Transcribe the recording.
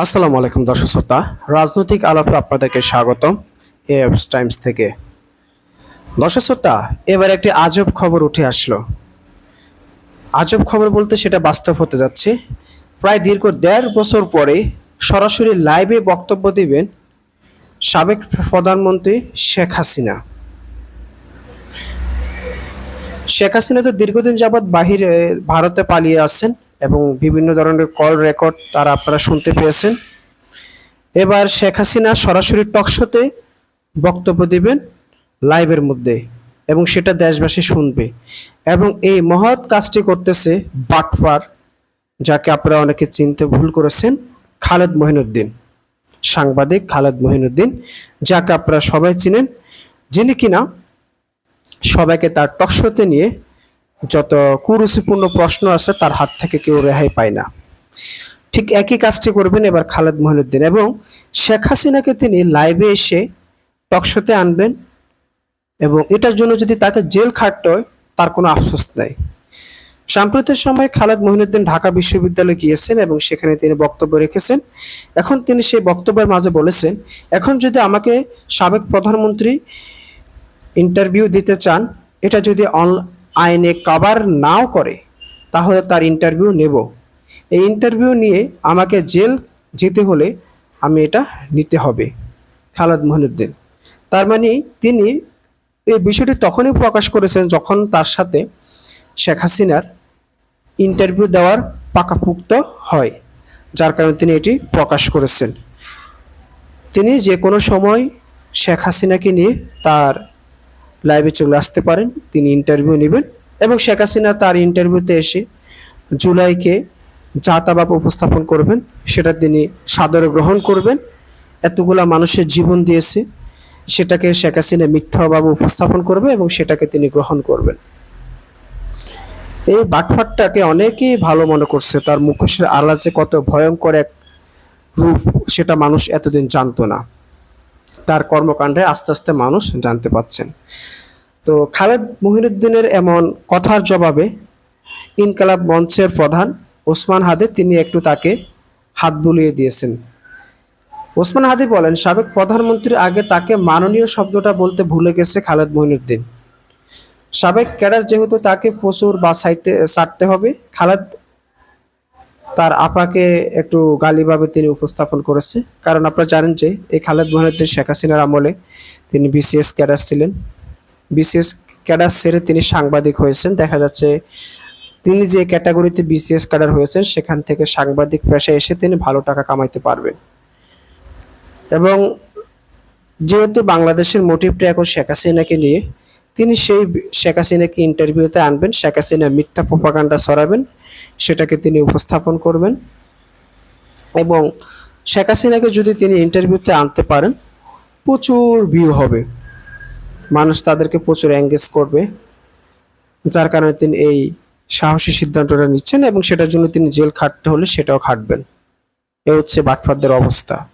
আসসালামু আলাইকুম দর্শক শ্রোতা, রাজনৈতিক আলাপে আপনাদেরকে স্বাগতম এএফস টাইমস থেকে। দর্শক শ্রোতা, এবার একটি আজব খবর উঠে আসলো। আজব খবর বলতে সেটা বাস্তব হতে যাচ্ছে। প্রায় দীর্ঘ দেড় বছর পরে সরাসরি লাইভে বক্তব্য দিবেন সাবেক প্রধানমন্ত্রী শেখ হাসিনা। শেখ হাসিনা তো দীর্ঘদিন যাবৎ বাহিরে, ভারতে পালিয়ে আসছেন। এবং বিভিন্ন ধরনের কল রেকর্ড তারা আপনারা শুনতে পেয়েছেন। এবার শেখ হাসিনা সরাসরি টকশোতে বক্তব্য দিবেন লাইভের মধ্যে এবং সেটা দেশবাসী শুনবে। এবং এই মহৎ কাজটি করতেছে বাটফার যাকে আপনারা অনেকে চিনতে ভুল করেছেন, খালেদ মহিনুদ্দিন, সাংবাদিক খালেদ মহিনুদ্দিন, যাকে আপনারা সবাই চিনেন, যিনি কিনা সবাইকে তার টকশোতে নিয়ে যত কুরুচিপূর্ণ প্রশ্ন আছে, তার হাত থেকে কেউ রেহাই পায় না। ঠিক একই কাজটি করবেন এবার খালেদ মহিনুদ্দিন এবং শেখ হাসিনাকে তিনি লাইভে এসে টকশোতে আনবেন এবং এটার জন্য যদি তাকে জেল খাটতে তার কোনো আফসোস নেই। সাম্প্রতিক সময় খালেদ মহিনুদ্দিন ঢাকা বিশ্ববিদ্যালয়ে গিয়েছেন এবং সেখানে তিনি বক্তব্য রেখেছেন। এখন তিনি সেই বক্তব্যের মাঝে বলেছেন, এখন যদি আমাকে সাবেক প্রধানমন্ত্রী ইন্টারভিউ দিতে চান, এটা যদি অন আইনে কভার নাও করে, তাহলে তার ইন্টারভিউ নেব। এই ইন্টারভিউ নিয়ে আমাকে জেল যেতে হলে আমি এটা নিতে হবে, খালেদ মহিনুদ্দিন। তার মানে তিনি এই বিষয়টি তখনই প্রকাশ করেছেন যখন তার সাথে শেখ হাসিনার ইন্টারভিউ দেওয়ার পাকাপুক্ত হয়, যার কারণে তিনি এটি প্রকাশ করেছেন। তিনি যে কোনো সময় শেখ হাসিনাকে নিয়ে তার লাইভে চলে আসতে পারেন, তিনি ইন্টারভিউ নেবেন এবং শেখ হাসিনা তার ইন্টারভিউতে এসে জুলাইকে যাতাবাব উপস্থাপন করবেন, সেটা তিনি সাদরে গ্রহণ করবেন। এতগুলা মানুষের জীবন দিয়েছে, সেটাকে শেখ হাসিনা মিথ্যাভাবে উপস্থাপন করবে এবং সেটাকে তিনি গ্রহণ করবেন। এই বাটফাটটাকে অনেকেই ভালো মনে করছে, তার মুখোশের আড়াল যে কত ভয়ঙ্কর এক রূপ, সেটা মানুষ এতদিন জানতো না। তার কর্মকাণ্ডে আস্তে আস্তে মানুষ জানতে পাচ্ছেন। তো খালেদ মহিনুদ্দিনের এমন কথার জবাবে ইনকালাব মঞ্চের প্রধান ওসমান হাদি তিনি একটু তাকে হাত বুলিয়ে দিয়েছেন। ওসমান হাদি বলেন, সাবেক প্রধানমন্ত্রীর আগে তাকে মাননীয় শব্দটা বলতে ভুলে গেছে খালেদ মহিনুদ্দিন। সাবেক ক্যাডার যেহেতু তাকে প্রচুর বাছাইতে ছাড়তে হবে, খালেদ তার আপাকে একটু গালিভাবে তিনি উপস্থাপন করেছে। কারণ আপনারা জানেন যে এই খালেদ মহিনুদ্দিন, শেখ হাসিনার আমলে তিনি বিসিএস ক্যাডার ছিলেন। বিসিএস ক্যাডার ছেড়ে তিনি সাংবাদিক হয়েছেন। দেখা যাচ্ছে তিনি যে ক্যাটাগরিতে বিসিএস ক্যাডার হয়েছেন, সেখান থেকে সাংবাদিক পেশায় এসে তিনি ভালো টাকা কামাইতে পারবেন। এবং যেহেতু বাংলাদেশের মোটিভটা এখন শেখ হাসিনাকে নিয়ে তিনি সেই শেখ হাসিনাকে ইন্টারভিউতে আনবেন। শেখ হাসিনা মিথ্যা প্রপাগান্ডা ছড়াবেন, সেটাকে তিনি উপস্থাপন করবেন। এবং শেখ হাসিনাকে যদি তিনি ইন্টারভিউতে আনতে পারেন, প্রচুর ভিউ হবে। মানুষ তাদেরকে প্রচুর এঙ্গেজ করবে। যার কারণে তিনি এই সাহসী সিদ্ধান্তটা নিচ্ছেন এবং সেটার জন্য তিনি জেল খাটতে হলে সেটাও খাটবেন। এ হচ্ছে বাটফারদের অবস্থা।